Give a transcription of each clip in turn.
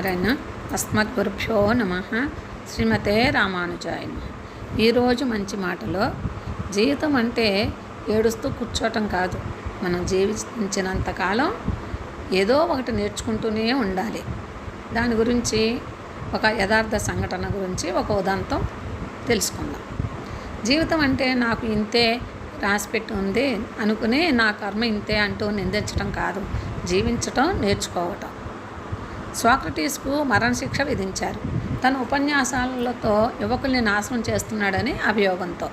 నారాయణ అస్మత్ గురుభ్యో నమ. శ్రీమతే రామానుజాయ ఈరోజు మంచి మాటలో జీవితం అంటే ఏడుస్తూ కూర్చోవటం కాదు. మనం జీవించినంత కాలం ఏదో ఒకటి నేర్చుకుంటూనే ఉండాలి. దాని గురించి ఒక యథార్థ సంఘటన గురించి ఒక ఉదంతం తెలుసుకుందాం. జీవితం అంటే నాకు ఇంతే రాసిపెట్టి ఉంది అనుకుని నా కర్మ ఇంతే అంటూ నిందించడం కాదు. జీవించటం నేర్చుకోవటం. సోక్రటీస్కు మరణశిక్ష విధించారు. తన ఉపన్యాసాలతో యువకుల్ని నాశనం చేస్తున్నాడని అభియోగంతో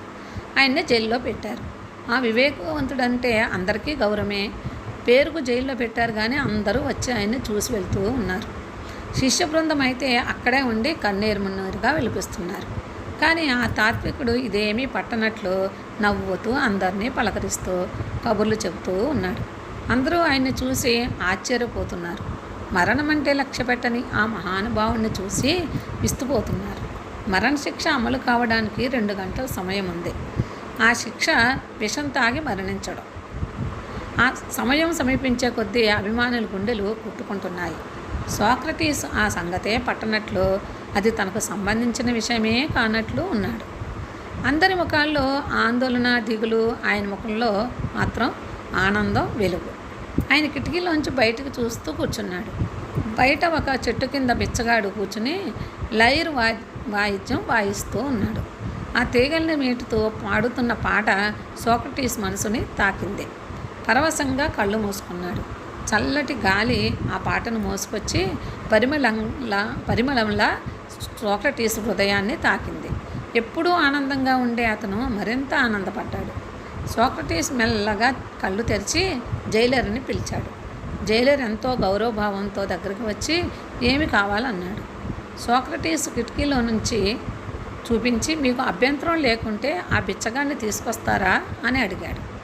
ఆయన్ని జైల్లో పెట్టారు. ఆ వివేకవంతుడంటే అందరికీ గౌరవమే. పేరుకు జైల్లో పెట్టారు కానీ అందరూ వచ్చి ఆయన్ని చూసి వెళ్తూ ఉన్నారు. శిష్య బృందం అయితే అక్కడే ఉండి కన్నీరు మున్నీరుగా విలిపిస్తున్నారు. కానీ ఆ తాత్వికుడు ఇదేమీ పట్టనట్లు నవ్వుతూ అందరినీ పలకరిస్తూ కబుర్లు చెబుతూ ఉన్నాడు. అందరూ ఆయన్ని చూసి ఆశ్చర్యపోతున్నారు. మరణమంటే లక్ష్యపెట్టని ఆ మహానుభావుణ్ణి చూసి విస్తుపోతున్నారు. మరణశిక్ష అమలు కావడానికి రెండు గంటల సమయం ఉంది ఆ శిక్ష విషం తాగి మరణించడం. ఆ సమయం సమీపించే కొద్దీ అభిమానుల గుండెలు కుట్టుకుంటున్నాయి. సోక్రటీస్ ఆ సంగతే పట్టనట్లు అది తనకు సంబంధించిన విషయమే కానట్లు ఉన్నాడు. అందరి ముఖాల్లో ఆందోళన దిగులు ఆయన ముఖంలో మాత్రం ఆనందం వెలుగు. ఆయన కిటికీలోంచి బయటకు చూస్తూ కూర్చున్నాడు. బయట ఒక చెట్టు కింద బిచ్చగాడు కూర్చుని లైర్ వా వాయిద్యం వాయిస్తూ ఉన్నాడు. ఆ తీగల్ని మీటుతో పాడుతున్న పాట సోక్రటీస్ మనసుని తాకింది. పరవశంగా కళ్ళు మూసుకున్నాడు. చల్లటి గాలి ఆ పాటను మోసుకొచ్చి పరిమళంలా పరిమళంలా సోక్రటీస్ హృదయాన్ని తాకింది. ఎప్పుడూ ఆనందంగా ఉండే అతను మరింత ఆనందపడ్డాడు. సోక్రటీస్ మెల్లగా కళ్ళు తెరిచి జైలర్ని పిలిచాడు. జైలర్ ఎంతో గౌరవభావంతో దగ్గరికి వచ్చి ఏమి కావాలన్నాడు? సోక్రటీస్ కిటికీలో నుంచి చూపించి మీకు అభ్యంతరం లేకుంటే ఆ బిచ్చగాన్ని తీసుకొస్తారా? అని అడిగాడు.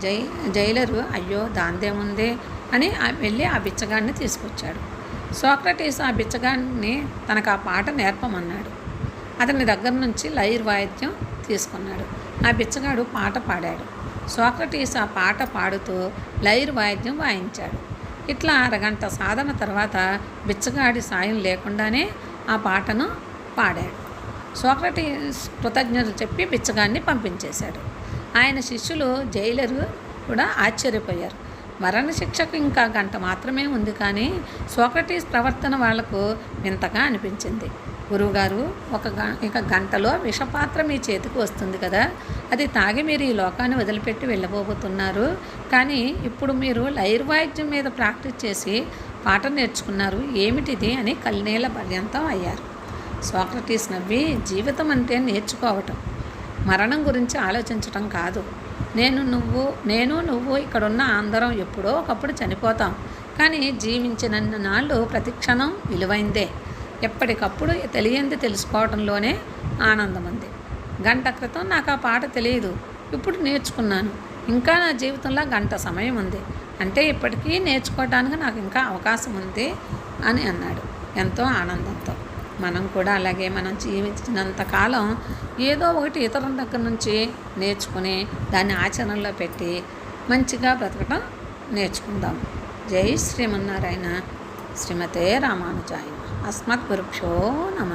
జై జైలరు అయ్యో దాందేముంది? అని వెళ్ళి ఆ బిచ్చగాడిని తీసుకొచ్చాడు. సోక్రటీస్ ఆ బిచ్చగాన్ని తనకు ఆ పాట నేర్పమన్నాడు. అతని దగ్గర నుంచి లైర్ వాయిద్యం తీసుకున్నాడు. ఆ బిచ్చగాడు పాట పాడాడు. సోక్రటీస్ ఆ పాట పాడుతూ లైర్ వాయిద్యం వాయించాడు. ఇట్లా అరగంట సాధన తర్వాత బిచ్చగాడి సాయం లేకుండానే ఆ పాటను పాడాడు. సోక్రటీస్ కృతజ్ఞతలు చెప్పి బిచ్చగాడిని పంపించేశాడు. ఆయన శిష్యులు జైలరు కూడా ఆశ్చర్యపోయారు. మరణశిక్షకు ఇంకా గంట మాత్రమే ఉంది కానీ సోక్రటీస్ ప్రవర్తన వాళ్ళకు వింతగా అనిపించింది. గురువుగారు ఒక గ ఇక గంటలో విషపాత్ర మీ చేతికి వస్తుంది కదా. అది తాగి మీరు ఈ లోకాన్ని వదిలిపెట్టి వెళ్ళబోతున్నారు. కానీ ఇప్పుడు మీరు లైర్ వాయిద్యం మీద ప్రాక్టీస్ చేసి పాట నేర్చుకున్నారు. ఏమిటిది అని కల్నేల పర్యంతం అయ్యారు. సోక్రటీస్ నవ్వి జీవితం అంటే నేర్చుకోవటం. మరణం గురించి ఆలోచించటం కాదు. నేను నువ్వు నేను నువ్వు ఇక్కడున్న అందరం ఎప్పుడో ఒకప్పుడు చనిపోతాం. కానీ జీవించినన్ని నాళ్ళు ప్రతి క్షణం విలువైందే. ఎప్పటికప్పుడు తెలియంది తెలుసుకోవడంలోనే ఆనందం ఉంది గంట క్రితం నాకు ఆ పాట తెలియదు. ఇప్పుడు నేర్చుకున్నాను. ఇంకా నా జీవితంలో గంట సమయం ఉంది. అంటే ఇప్పటికీ నేర్చుకోవడానికి నాకు ఇంకా అవకాశం ఉంది అని అన్నాడు. ఎంతో ఆనందంతో. మనం కూడా అలాగే మనం జీవించినంత కాలం ఏదో ఒకటి ఇతరుల దగ్గర నుంచి నేర్చుకుని దాన్ని ఆచరణలో పెట్టి మంచిగా బ్రతకటం నేర్చుకుందాం. జై శ్రీమన్నారాయణ. శ్రీమతే రామానుజాయన అస్మత్ నమ.